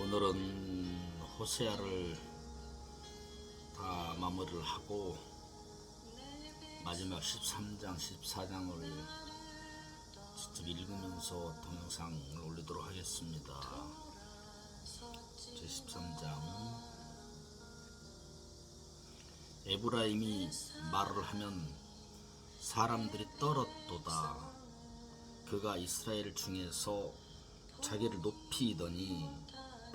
오늘은 호세아를 다 마무리를 하고 마지막 13장, 14장을 직접 읽으면서 동영상을 올리도록 하겠습니다. 제 13장 에브라임이 말을 하면 사람들이 떨었도다. 그가 이스라엘 중에서 자기를 높이더니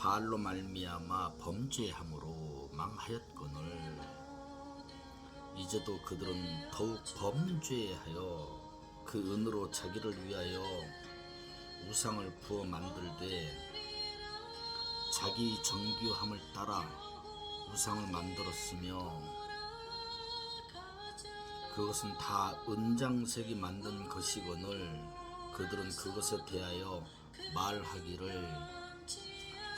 바알로 말미암아 범죄함으로 망하였거늘. 이제도 그들은 더욱 범죄하여 그 은으로 자기를 위하여 우상을 부어 만들되 자기 정교함을 따라 우상을 만들었으며 그것은 다 은장색이 만든 것이거늘 그들은 그것에 대하여 말하기를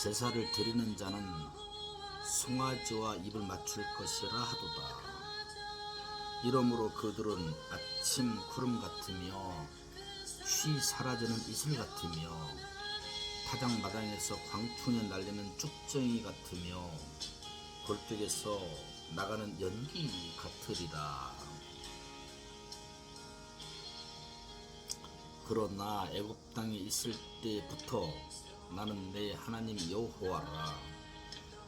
제사를 드리는 자는 송아지와 입을 맞출 것이라 하도다. 이러므로 그들은 아침 구름 같으며 쉬 사라지는 이슬 같으며 타작마당에서 광풍에 날리는 쭉정이 같으며 골뚝에서 나가는 연기 같으리라. 그러나 애굽 땅에 있을 때부터 나는 내 하나님 여호와라.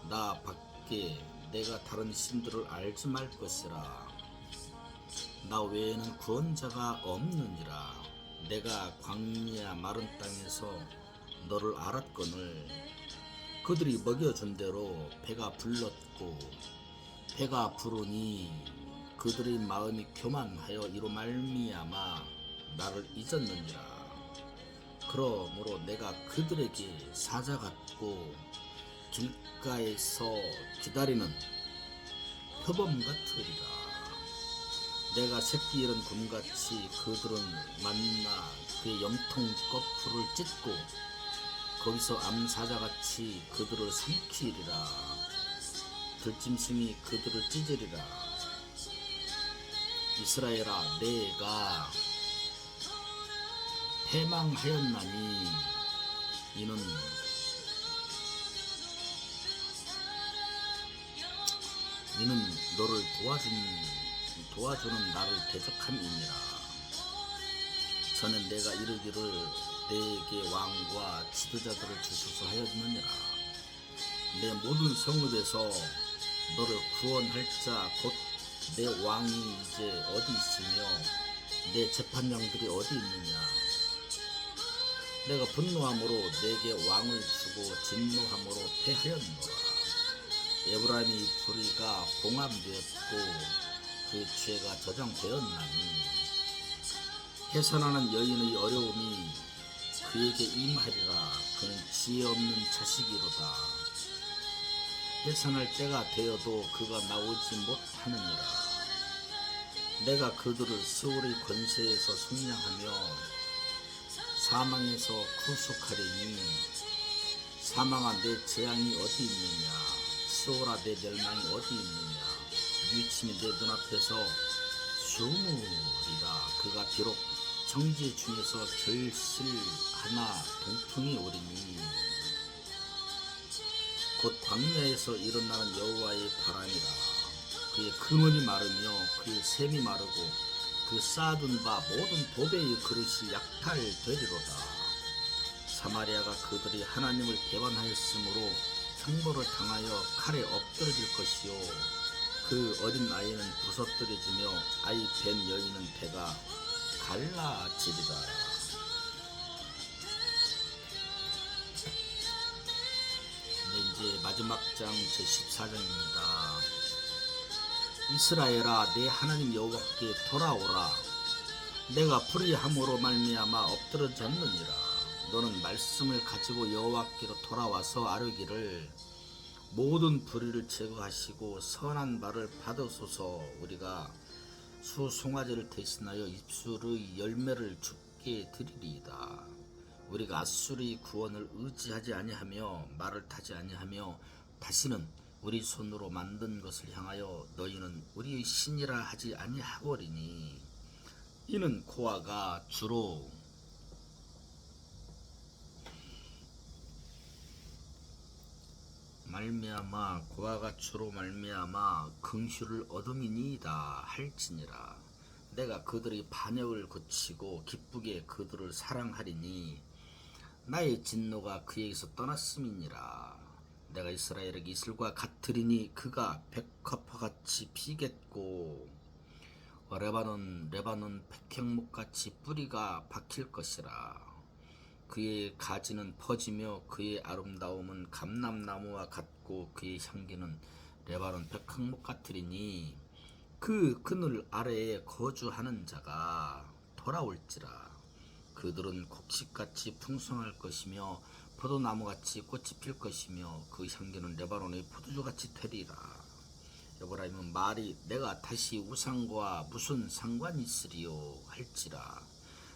나 밖에 내가 다른 신들을 알지 말 것이라. 나 외에는 구원자가 없느니라. 내가 광야 마른 땅에서 너를 알았거늘 그들이 먹여준 대로 배가 불렀고 배가 부르니 그들의 마음이 교만하여 이로 말미암아 나를 잊었느니라. 그러므로 내가 그들에게 사자 같고 길가에서 기다리는 표범 같으리라. 내가 새끼 잃은 곰같이 그들은 만나 그의 염통 거풀을 찢고 거기서 암사자같이 그들을 삼키리라. 들짐승이 그들을 찢으리라. 이스라엘아 내가 패망하였나니 이는 이는 너를 도와준 도와주는 나를 대적함이니라. 저는 내가 이르기를 내게 왕과 지도자들을 주소서 하였느니라. 내 모든 성읍에서 너를 구원할 자 곧 내 왕이 이제 어디 있으며 내 재판장들이 어디 있느냐. 내가 분노함으로 내게 왕을 주고 진노함으로 패하였노라. 에브라임의 불의가 봉함되었고 그 죄가 저장되었나니 해산하는 여인의 어려움이 그에게 임하리라. 그는 지혜 없는 자식이로다. 해산할 때가 되어도 그가 나오지 못하느니라. 내가 그들을 스올의 권세에서 속량하며 사망에서 구속하리니 사망아 내 재앙이 어디 있느냐? 스올아 내 멸망이 어디 있느냐? 유침이 내 눈앞에서 수무리라. 그가 비록 정지 중에서 결실 하나 동풍이 오리니 곧 광야에서 일어나는 여호와의 바람이라. 그의 근원이 마르며 그의 샘이 마르고 그 쌓아둔 바 모든 도배의 그릇이 약탈되리로다. 사마리아가 그들이 하나님을 배반하였으므로 형벌을 당하여 칼에 엎드러질 것이요. 그 어린 아이는 부서뜨려지며 아이 벤 여인은 배가 갈라지리라. 네, 이제 마지막 장 제14장입니다. 이스라엘아 내 하나님 여호와께 돌아오라. 내가 불의함으로 말미암아 엎드러졌느니라. 너는 말씀을 가지고 여호와께로 돌아와서 아뢰기를 모든 불의를 제거하시고 선한 말을 받으소서. 우리가 수 송아지를 대신하여 입술의 열매를 죽게 드리리이다. 우리가 아수르의 구원을 의지하지 아니하며 말을 타지 아니하며 다시는 우리 손으로 만든 것을 향하여 너희는 우리의 신이라 하지 아니하거리니 이는 고아가 주로 말미암아 고와 같이로 말미암아 긍휼을 얻음이니이다 할지니라. 내가 그들의 반역을 고치고 기쁘게 그들을 사랑하리니 나의 진노가 그에게서 떠났음이니라 내가 이스라엘에게 이슬과 같으리니 그가 백합화 같이 피겠고 레바논 레바논 백향목 같이 뿌리가 박힐 것이라. 그의 가지는 퍼지며 그의 아름다움은 감람나무와 같고 그의 향기는 레바논 백향목 같으리니 그 그늘 아래에 거주하는 자가 돌아올지라. 그들은 곡식같이 풍성할 것이며 포도나무같이 꽃이 필 것이며 그 향기는 레바논의 포도주같이 되리라. 여보라임은 말이 내가 다시 우상과 무슨 상관이 있으리요 할지라.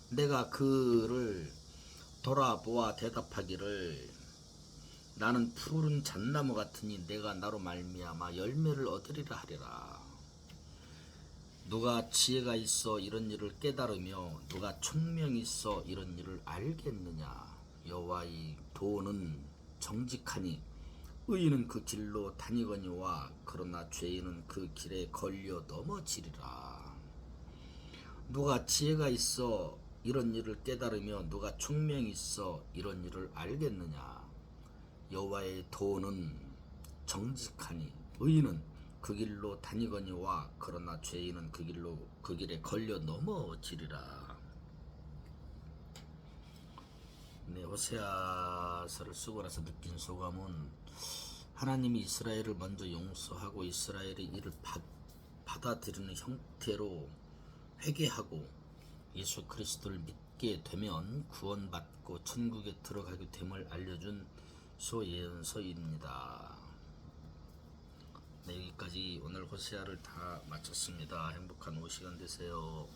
내가 그를 돌아보아 대답하기를 나는 푸른 잣나무 같으니 내가 나로 말미암아 열매를 얻으리라 하리라. 누가 지혜가 있어 이런 일을 깨달으며 누가 총명이 있어 이런 일을 알겠느냐 여호와의 도는 정직하니 의인은 그 길로 다니거니와 그러나 죄인은 그 길에 걸려 넘어지리라 누가 지혜가 있어 이런 일을 깨달으며 누가 총명이 있어 이런 일을 알겠느냐 여호와의 도는 정직하니 의인은 그 길로 다니거니와 그러나 죄인은 그 길로 그 길에 걸려 넘어지리라. 네, 호세아서를 쓰고 나서 느낀 소감은 하나님이 이스라엘을 먼저 용서하고 이스라엘이 이를 받, 받아들이는 형태로 회개하고 예수 그리스도를 믿게 되면 구원받고 천국에 들어가게 됨을 알려준 소예언서입니다. 네, 여기까지 오늘 호세아를 다 마쳤습니다. 행복한 오후 시간 되세요.